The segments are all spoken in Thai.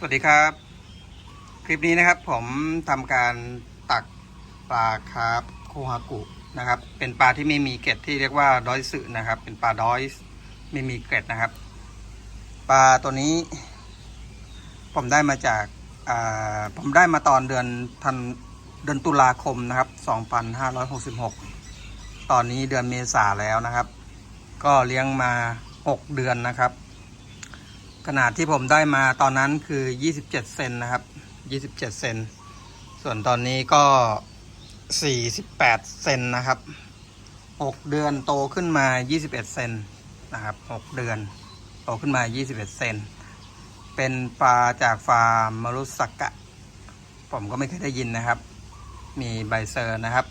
สวัสดีครับ คลิปนี้นะครับผมทำการตักปลาคาร์ฟคูฮากุนะครับ เป็นปลาที่ไม่มีเกล็ดที่เรียกว่าดอยสึนะครับ เป็นปลาดอยส์ไม่มีเกล็ดนะครับ ปลาตัวนี้ ผมได้มาจากผมได้มาตอนเดือนธันเดือนตุลาคมนะครับ 2566 ตอนนี้เดือนเมษาแล้วนะครับ ก็เลี้ยงมา 6 เดือนนะครับ ขนาดที่ผมได้มาตอนนั้นคือ 27 เซนนะครับ 27 เซน ส่วนตอนนี้ก็ 48 เซนนะครับ 6 เดือนโตขึ้นมา 21 เซนนะครับ 6 เดือนโตขึ้นมา 21 เซน เป็นปลาจากฟาร์มมารุสักะ ผมก็ไม่เคยได้ยินนะครับ มีใบเซอร์นะครับ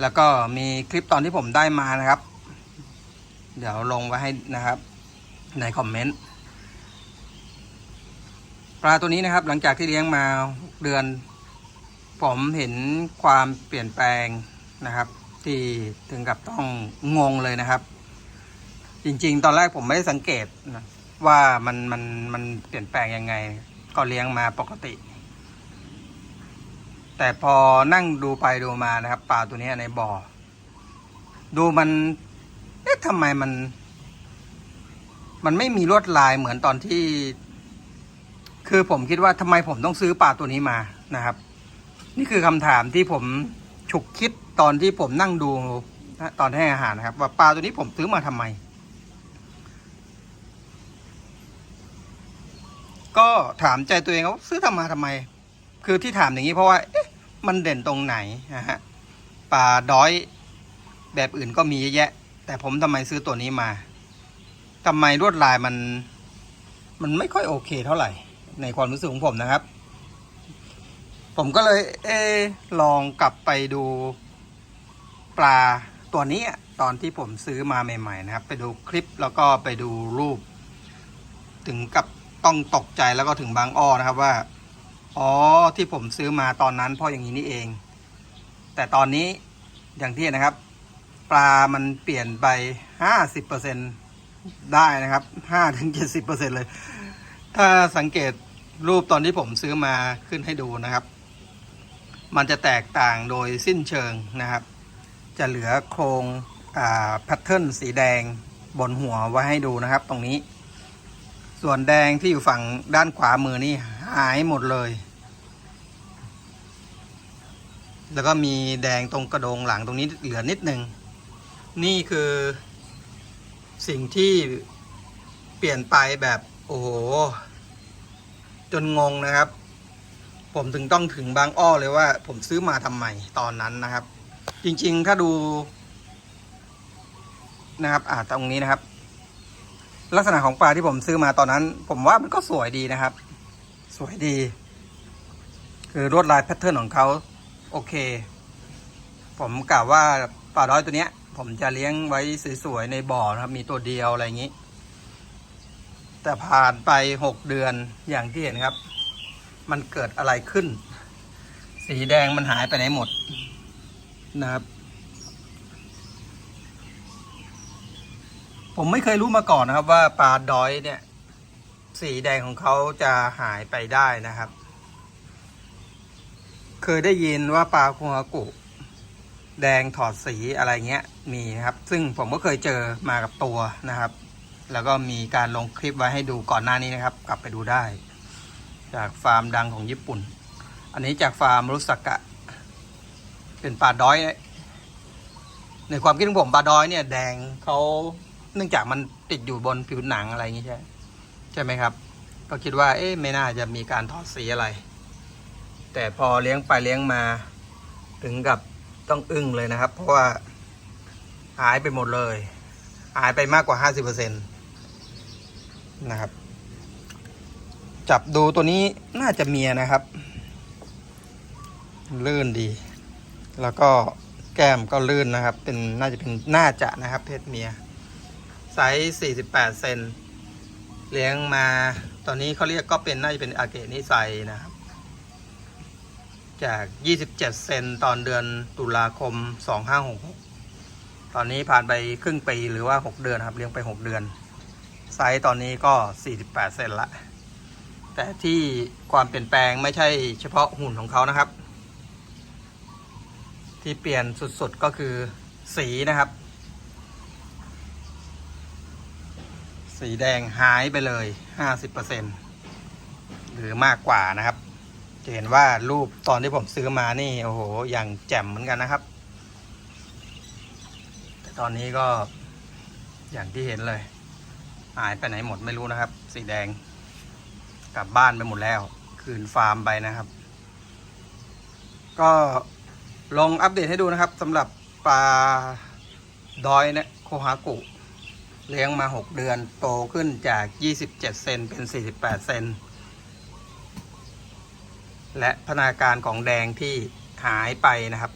แล้วก็มีคลิปตอนที่ผมได้มานะครับ เดี๋ยวลงไว้ให้นะครับในคอมเมนต์ ปลาตัวนี้นะครับ หลังจากที่เลี้ยงมาเดือน ผมเห็นความเปลี่ยนแปลงนะครับ ที่ถึงกับต้องงงเลยนะครับ จริง ๆ ตอนแรกผมไม่ได้สังเกตนะว่ามันมันมันเปลี่ยนแปลงยังไง ก็เลี้ยงมาปกติ แต่พอนั่งดูไปดูมานะครับปลาตัวนี้ในบ่อ ดูมันเอ๊ะทำไมมัน มันไม่มีลวดลายเหมือนตอนที่ คือผมคิดว่าทำไมผมต้องซื้อปลาตัวนี้มานะครับ นี่คือคำถามที่ผมฉุกคิดตอนที่ผมนั่งดูนะตอนให้อาหารนะครับ ว่าปลาตัวนี้ผมซื้อมาทำไม ก็ถามใจตัวเองว่าซื้อทำมาทำไม คือที่ถามอย่างนี้เพราะว่ามันเด่นตรงไหนนะฮะปลาด้อยแบบอื่นก็มีเยอะแยะ แต่ผมทำไมซื้อตัวนี้มาทำไมลวดลายมัน มันไม่ค่อยโอเคเท่าไหร่ ในความรู้สึกของผมนะครับ ผมก็เลยเออลองกลับไปดูปลาตัวนี้ตอนที่ผมซื้อมาใหม่ๆนะครับ ไปดูคลิปแล้วก็ไปดูรูป ถึงกับต้องตกใจแล้วก็ถึงบางอ้อนะครับว่า อ๋อที่ผมซื้อมาตอนนั้นเพราะอย่างนี้นี่เอง แต่ตอนนี้อย่างที่นนะครับ ปลามันเปลี่ยนไปห้าสิบเปอร์เซ็นได้นะครับห้าถึงเจ็ดสิบเปอร์เซ็นเลย ถ้าสังเกต รูปตอนที่ผมซื้อมาขึ้นให้ดูนะครับ มันจะแตกต่างโดยสิ้นเชิงนะครับ จะเหลือโครงแพทเทิร์นสีแดงบนหัวไว้ให้ดูนะครับ ตรงนี้ ส่วนแดงที่อยู่ฝั่งด้านขวามือนี่หายหมดเลย แล้วก็มีแดงตรงกระโดงหลังตรงนี้เหลือนิดหนึ่งนี่คือสิ่งที่เปลี่ยนไปแบบ โอ้โห จนงงนะครับ ผมถึงต้องถึงบางอ้อเลยว่า ผมซื้อมาทำไมตอนนั้นนะครับ จริงๆถ้าดูนะครับ อ่าตรงนี้นะครับ ลักษณะของปลาที่ผมซื้อมาตอนนั้น ผมว่ามันก็สวยดีนะครับ สวยดี คือลวดลายแพทเทิร์นของเขาโอเค ผมกล่าวว่าปลาด้อยตัวเนี้ย ผมจะเลี้ยงไว้สวยๆในบ่อนะครับ มีตัวเดียวอะไรอย่างนี้ แต่ผ่านไปหกเดือนอย่างที่เห็นครับ มันเกิดอะไรขึ้น สีแดงมันหายไปไหนหมดนะครับ ผมไม่เคยรู้มาก่อนนะครับ ว่าปลาดอยเนี่ย สีแดงของเขาจะหายไปได้นะครับ เคยได้ยินว่าปลาคุงกุแดงถอดสีอะไรเงี้ยมีครับ ซึ่งผมก็เคยเจอมากับตัวนะครับ แล้วก็มีการลงคลิปไว้ให้ดูก่อนหน้านี้นะครับ กลับไปดูได้ จากฟาร์มดังของญี่ปุ่น อันนี้จากฟาร์มรุสกะ เป็นปลาดอยในความคิดของผมปลาดอยเนี่ยแดงเขาเนื่องจากมันติดอยู่บนผิวหนังอะไรอย่างงี้ใช่ใช่ไหมครับ ก็คิดว่า เอ๊ะไม่น่าจะมีการถอดสีอะไร แต่พอเลี้ยงไปเลี้ยงมา ถึงกับต้องอึ้งเลยนะครับ เพราะว่าหายไปหมดเลย หายไปมากกว่าห้าสิบเปอร์เซ็ นะครับ จับดูตัวนี้น่าจะเมียนะครับ ลื่นดี แล้วก็แก้มก็ลื่นนะครับ เป็นน่าจะเป็นน่าจะนะครับ เพศเมียไซส์48 เซนเลี้ยงมาตอนนี้เขาเรียกก็เป็นน่าจะเป็นอาเกนิไซนะครับ จาก 27 เซนตอนเดือนตุลาคม 2566 ตอนนี้ผ่านไปครึ่งปีหรือว่า 6 เดือนครับ เลี้ยงไป 6 เดือน ไซส์ตอนนี้ก็ 48 เซนละ แต่ที่ความเปลี่ยนแปลงไม่ใช่เฉพาะหุ่นของเขานะครับ ที่เปลี่ยนสุดๆก็คือสีนะครับ สีแดงหายไปเลย 50%หรือมากกว่านะครับ จะเห็นว่ารูปตอนที่ผมซื้อมานี่ โอ้โห อย่างแจ่มเหมือนกันนะครับ แต่ตอนนี้ก็อย่างที่เห็นเลย หายไปไหนหมดไม่รู้นะครับ สีแดง กลับบ้านไปหมดแล้ว คืนฟาร์มไปนะครับ ก็ลองอัปเดตให้ดูนะครับสำหรับปลาดอยเนี่ยโคฮากุเลี้ยงมา 6 เดือนโตขึ้นจาก 27 เซนเป็น 48 เซนและพนาการของแดงที่หายไปนะครับ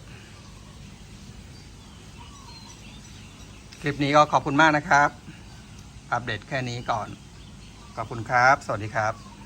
คลิปนี้ก็ขอบคุณมากนะครับ อัปเดตแค่นี้ก่อน ขอบคุณครับ สวัสดีครับ